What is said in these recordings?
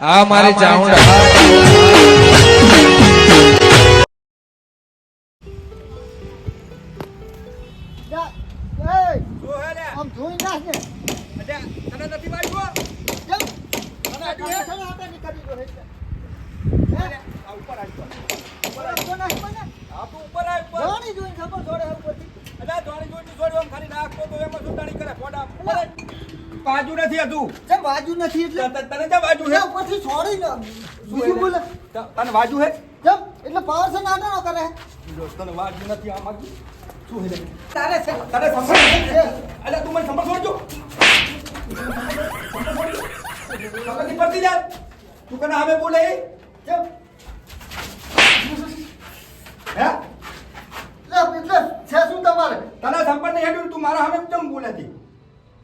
આ મારી ચામુંડા બાજુ નથી હતું કેમ બાજુ નથી એટલે? તને તને બાજુ હે ઉપરથી છોડી ન બીજું બોલે? તને બાજુ હે જમ એટલે પાવર છે નાનો કરે? જો, તને બાજુ નથી આમાં શું હે તારે છે. તારે સંભળ અલ્યા તું મને સંભળ છોડજો સંભળ પડતી જા. તું કને હવે બોલે? એ? કેમ હે એટલે એટલે છે શું તમારે તને સંભાળ નહીં હેડ્યું તું મારા સામે કેમ બોલે હતી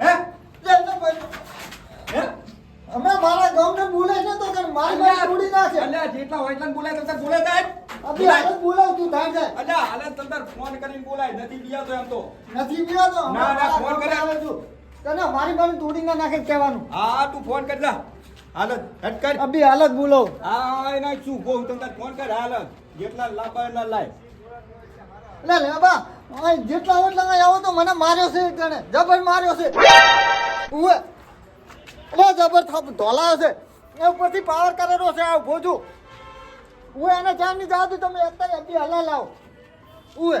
હે એટલે એમને કોઈ- હે હમણાં મારા ગામને બોલે છે તો કે મારી મારી તોડી નાખે અલ્યા જેટલા હોય એટલા બોલાય તો બોલે જાય અભી હાલત બોલાવ તું થાય છે અલ્યા હાલે તંદર ફોન કરીને બોલાય નથી બીયા તો એમ તો નથી પીવા તો ના, ના, હમણાં ફોન મારા કરે. ગામને આવે છું. તને મારી મારી ના નાખે કહેવાનું? હા તું ફોન કર જા હાલ હટ કર. અભી હાલત બોલો. હા એના શું બહુ તમને ફોન કર હાલત. જેટલા લાંબા એટલા લાય. લે લે બા અહીં જેટલા હોય એટલા આવો તો મને માર્યો છે જણે જબર માર્યો છે. ઉવે. બહુ જબર થાપ ધોલાયો છે. એ ઉપરથી પાવર કરેલો છે આ ઊભો છું એને જાણની જાદુ તમે અત્યારે અભી હલા લાવો. ઉવે.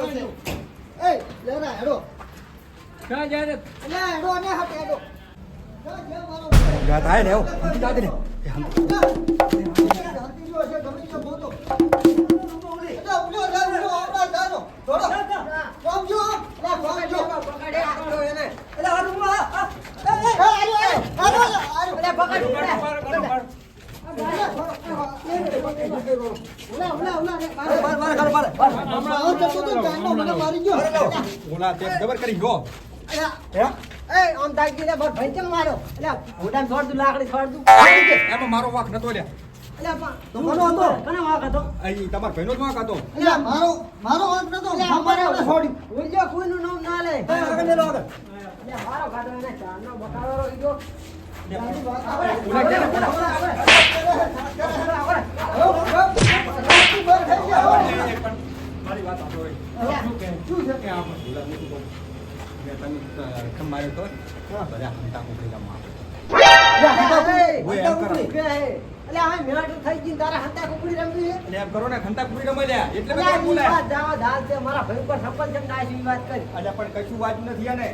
એ, લેરા, હેડો. લે, હેડો, અને હટ, હેડો. જા, જે મારો ભાઈ. ગાત આય ને એવું હંતી દાદી ને એ હંતી. જા. હાથી જો છે, ગમે તે ગોતો. એટલે ઊભો રે, ઊભો, આપણા જાનો. દોડો. કોમ જો, લે, કોમ જો. એ, હારું, આ, આ. એ, એ, હારું, તો બધા મારી તે ખબર કરી ગયો એમાં તો હતો? જ હતો એટલે ને, વાત શું છે નથી તો. એટલે એમ કરો એટલે પણ કશું વાત નથી આને.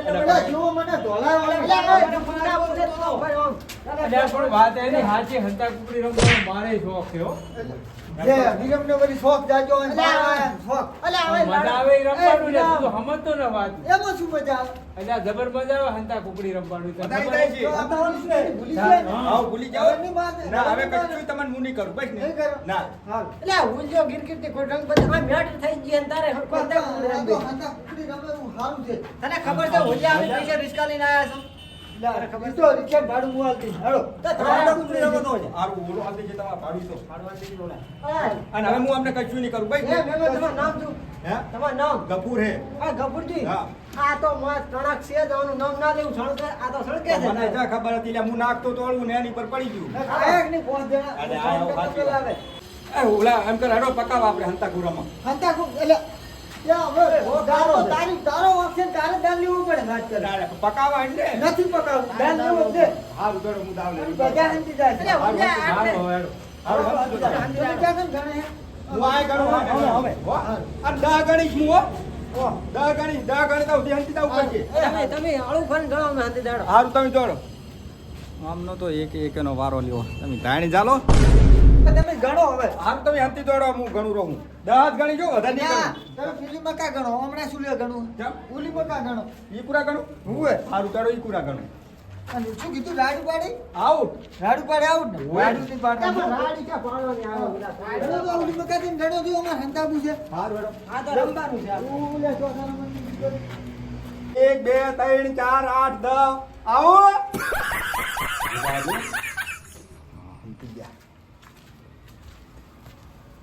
એટલે જુઓ મને ધોલાવાળા અલ્યા પણ વાત એની હાચી હંતા કુકડી રમવાનો મારે શોખ છે હો. જે વિરમને બધી શોખ જાજો હોય ને પણ મજા આવે રમવાનું ને તું તો સમજતો વાત એમાં શું મજા આવે અલ્યા જબર મજા આવે હંતા કુકડી રમવાનું તને બધાય ખબર છે. તો આ તો ઓલું છે, ભૂલી જાય હા ભૂલી જાઓ એની વાત છે. ના હવે કશું તમને હું નહીં કરું બસ નહીં ને ના હાલ. તને ખબર છે હોલિયા અમે પૈસા રિસ્કા લઈને આયા છો લે, ઈ તો રિક્ષા ભાડું હું આલતી. હાલો. તો હાથા કુકડી રમવાનો હારું ઓલો હાથે જે તમારા ભાડું તો હા. અને હવે હું અમને શું? હે? હે. આ તો છે જવાનું નામ ના લેવું સળકે આ તો સળકે છે. મને ખબર હતી એટલે હું નાખતો તો એની પર પડી ગયું. ની. અરે આ ઓલા એમ કર હેડો પકાવ આપણે હંતા ગુરામાં કુક- એટલે કરે. નથી પકાવવું કેમ ગણે આય ગણું તો સુધી હંતી દઉં તમે તમે આળું ફન ગણો અમે હાથે દાડો. હારું તમે જોડો. આમનો તો એક એક એનો વારો લ્યો. તમે ધાણી ચાલો. તમે ગણો હવે. આમ તમે હંતી દોડો હું ગણું રહું. દસ ગણી જો વધારે નહીં ના, ગણું. તમે પેલી મકા ગણો? હમણાં શું લે ગણું? કેમ? ઓલી મકા ગણો? ઈ કુરા ગણું? હુંવે સારું ચાલો ઈ કુરા ગણું. અને શું કીધું? રાડુ પાડી આઉટ. રાડુ પાડે આઉટ ને? રાડુ ની પાડે રાડી ક્યાં પાડવાની આવે? બધા ગણો તો ઓલી મકા થી ગણો જો અમાર હંતાબુ છે. હાર વેડો આ તો રમવાનું છે. ચોથા નંબરની દીકરી. એક બે ત્રણ ચાર આઠ દસ. આવો બાજુ. હા, હંતી ગયા.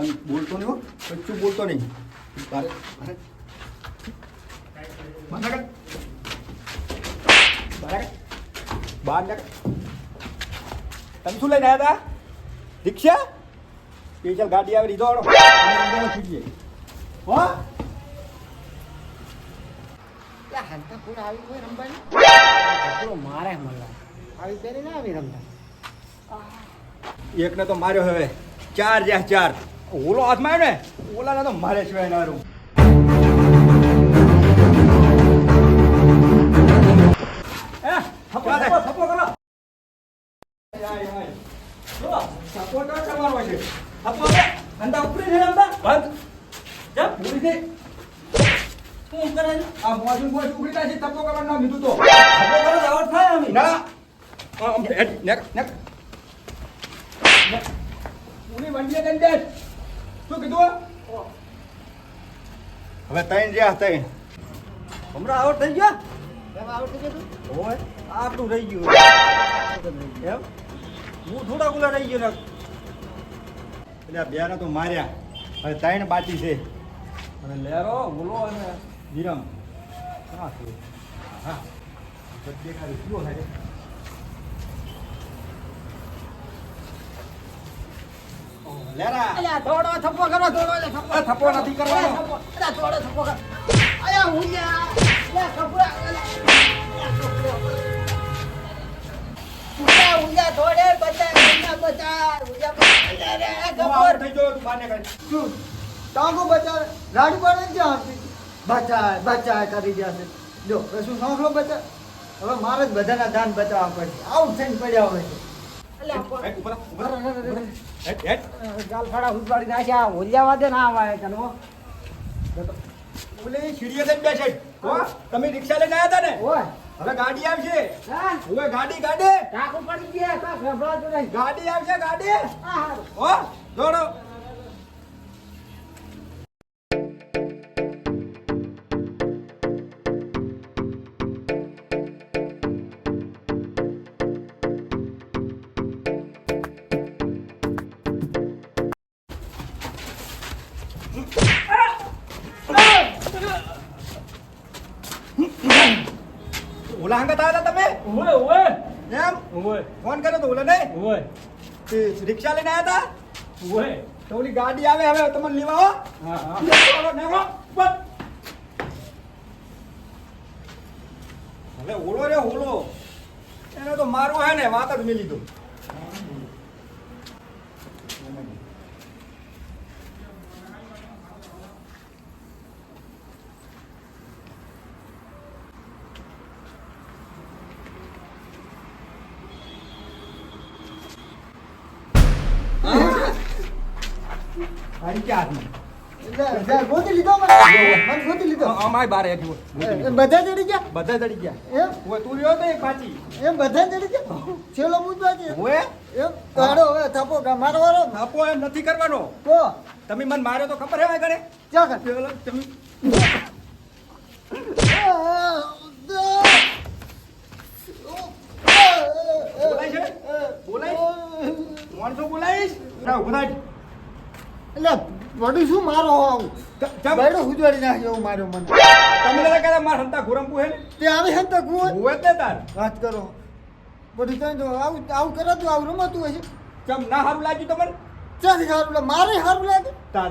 બંધ. બોલતો નહીં હો. કચ્છું બોલતો નહીં. તારે અરે બહાર નાખ. તમે શું લઈને આવ્યા હતા રિક્ષા સ્પેશિયલ ગાડી આવી લીધો હો? લે, હંતાપુર આવી કોઈ રમવાની? મારે મળવા આવી ના આવી રમતા? એકને તો માર્યો હવે. ચાર જ્યાં ચાર. ઓલો હાથમાં આવ્યો ને? ઓલાને તો મારે સિવાય ના રહું એ, થપ્પો, થપ્પો, થપ્પો કરો. આય, આય, આય. જો, થપ્પો તો કરવાનો નામ લીધું તો. થપ્પો કરો આવડ થાય આમ. ના. આમ, આમ, હેડ, નેક, નેક. પૂરી વંડીએ કરી દે. શું કીધું હવે ત્રણ જ્યાં ત્રણ હમણાં આવડ થઈ ગયા? કેમ આવડતું કે તું? ઓય આટલું રહી ગયું. એમ? હું થોડા ગુલા રહી ગયો ને. એટલે આ બેને તો માર્યા. હવે ત્રણ બાકી છે. અને લેરો બોલો અને વિરમ. હા હા. ખાલી શું થાય લેરા. અલ્યા થોડો થપ્પો કરો થોડો થપ્પો. થપ્પો નથી કરવાનો. અલ્યા, થોડો થપ્પો કર. અલ્યા હું અલ્યા કપડા અલ્યા ઉલ્યા ઉલ્યા થોડે બચા ઉલ્યા બચા ઉલ્યા બચા રે તું થઈ ગયો તું બાને કરી શું? ટાંગો બચાવે રાડુ પાડે ને હતી બચાય બચાય કરી ગયા જો હવે શું સાંભળો હવે મારે જ બધાના દાન બચાવવા પડશે. આવું થઈને પડ્યા હોય છે તમે રિક્ષા લઈને આવ્યા હતા ને? હવે ગાડી આવશે. હા. હવે ગાડી ગાડી. ટાકુ પડી ગયા કા નહીં. ગાડી આવશે ગાડી. આ ઓય ઓય એમ? ઓય ફોન કર્યો તો ઓલે નહીં? ઓય તે રિક્ષા લઈને આવ્યા હતા ઓય તો ઓલી ગાડી આવે હવે તમને લેવા હો. હા હા. હવે ઓળો રે ઓળો એને તો મારવો હે ને વાત જ મેલી લીધું તારી ક્યાં હાથમાં એટલે જા, ગોતી લીધો મને મને ગોતી લીધો અમાય બારે હતી એ બધા ચડી ગયા? બધા ચડી ગયા. એમ તું રહ્યો તો એક પાછી. એમ બધા ચડી ગયા? છેલ્લો મુદ્દો છે. ઓય? એમ? હાડો હવે થપો મારો વારો. આપો એમ નથી કરવાનો. તો? તમે મને માર્યો તો ખબર હે ઘરે? ક્યાં કર તમે બોલાય છે? બોલાય માણસો બોલાઈશ ઊભા એટલે વડી શું મારો આવું? ઉજવાડી. બૈડો નાખ્યો એવું માર્યો મને. તમે નતા કહેતા માર હંતા ગુરંપુ હે ને? તે આવી હંતા કુંવર હોય તે તાર. વાત કરો. બધું ત્યાં જો આવું આવું કરે તો આવું રમતું હશે કેમ ના સારું લાગ્યું તમને? ચાથી સારું લાગે? મારે સારું લાગે? તાર.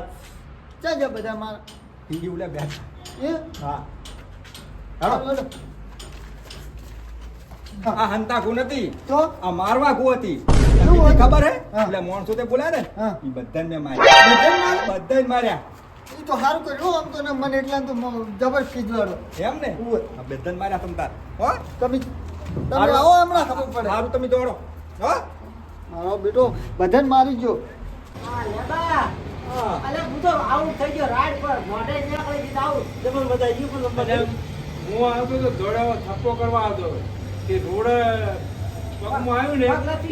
ચા જા બધા મારા? હિન્દી ઉલે બે એ હા. હાલો. આ હંતા ગુ નથી. તો? આ મારવા તમને હતું? ખબર હે. એટલે માણસો તે બોલ્યા ને હા. બધાને મેં માર્યા. બધાને માર્યા? બધાને માર્યા. એ તો સારું કર્યું આમ તો ને મને એટલા તો જબર ખીજવાડો એમ ને. બધાને માર્યા તમ તાર. હો? તમે તમે આવો હમણાં ખબર પડે. સારું તમે દોડો. હો? મારો બેટો બધાને મારી જો. અલે હું તો આઉટ થઈ ગયો રાઈડ પર. મોઢે નીકળી દીધા આઉટ જબર બધા પણ હું આવતો તો દોડાવો થપ્પો કરવા આવ્યો કે રોડ પગમાં આવ્યું ને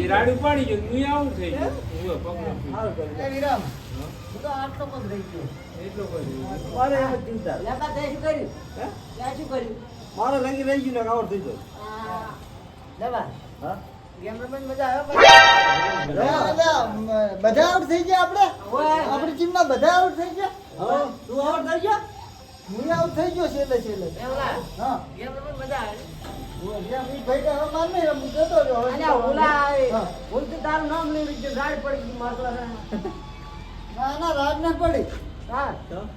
એ રાડ ઉપાડી ગયો હું આવું થઈ ગયો. હું પગમાં સારું કર્યું. એ વિરામ. હું. તો આટલો પગ રહી ગયો. એટલો કર્યો મારે એમ ચિંતા. લેબા તે શું કર્યું? હે? શું કર્યું? મારો રંગી રહી ગયું ને કાવડ થઈ ગયો? આ, હા? ગેમ રમવાની મજા આવે બધા? બધા- બધા આઉટ થઈ ગયા આપણે? આપણી ટીમના બધા આઉટ થઈ ગયા? હવે તું આઉટ થઈ ગયા? હું આઉટ થઈ ગયો છેલ્લે છેલ્લે. હા. ગેમ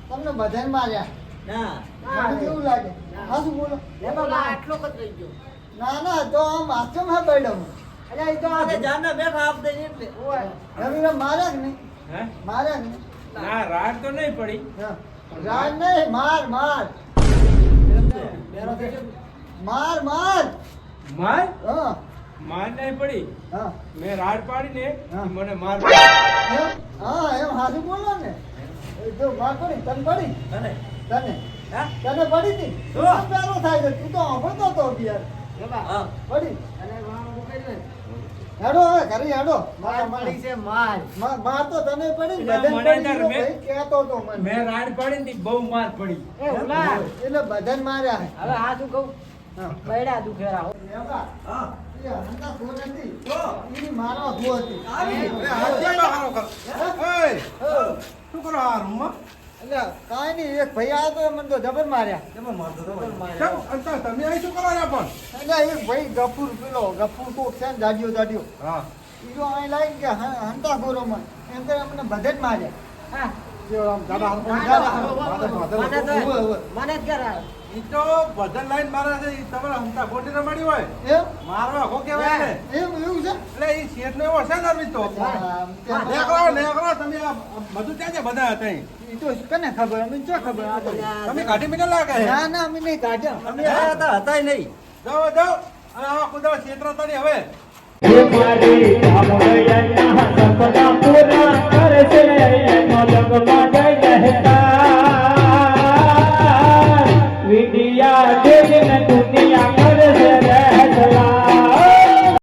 તમને બધાને માર્યા. ના. કેવું લાગે? હા શું બોલો? આટલો જ રહી ગયો. ના ના તો આમ હા પડ્યો અલ્યા ઈ તો આ જાના બેઠા આપ દે એટલે. ઓય. રવિરામ કે નહીં? હે? માર્યા કે નહીં? ના રાડ તો નહીં પડી. હા. રાજ નહીં માર માર. બેરો થઈ ગયો માર માર. માર? હા. માર નહીં પડી. હા. મેં રાડ પાડી ને હા. મને માર એમ? હા એમ હાથું બોલો ને. જો માર પડી તને પડી? તને? તને? તને પડી હતી? તો? પેલો થાય છે? તું તો સાંભળતો હતો યાર પડી. અને વાળું મૂકી દે. હેડો હવે ઘરે હેડો. માર પડી છે માર. માર માર તો તને પડી ગયો મેં- હતો મને. મેં રાડ પાડી ને બહુ માર પડી. એટલે બધાને માર્યા. હવે આ શું કહું? બૈડા દુખેરા હો હા એ હંતા ખો નથી તો એની મારવા ખો હતી શું કરો આ રૂમમાં એટલે કાંઈ નહીં એક ભાઈ આવ્યો તો મને તો જબર માર્યા મારતો તમે અહીં શું કરો પણ એટલે એક ભાઈ ગફુર પેલો ગફુર કોક છે ને જાડિયો જાડિયો હા ઈજો અહીં લાગી કે હંતા ખોરોમાં એમ કે અમને બધે જ માર્યા હા. જે આમ દાદા મને જ ઈ તો ભજન લાઈન મારે છે ઈ તમારે હમતા ખોટી રમાડી હોય. એમ? મારવા હો કહેવાય ને એમ એવું છે? એટલે ઈ શેઠનો એવો છે ને અરવિંદ તો આમ તે- નેકળો નેકળો તમે આ આ બધું ક્યાં છે બધા હતા ઈ તો કને ખબર? અમને ચો ખબર? તમે કાઢી મીને લાગે ના ના અમે નહીં કાઢ્યા અમે આયા હતા હતાય નહીં. જાઓ જાઓ. અને આવા કુદાવા હવે. देवे न तू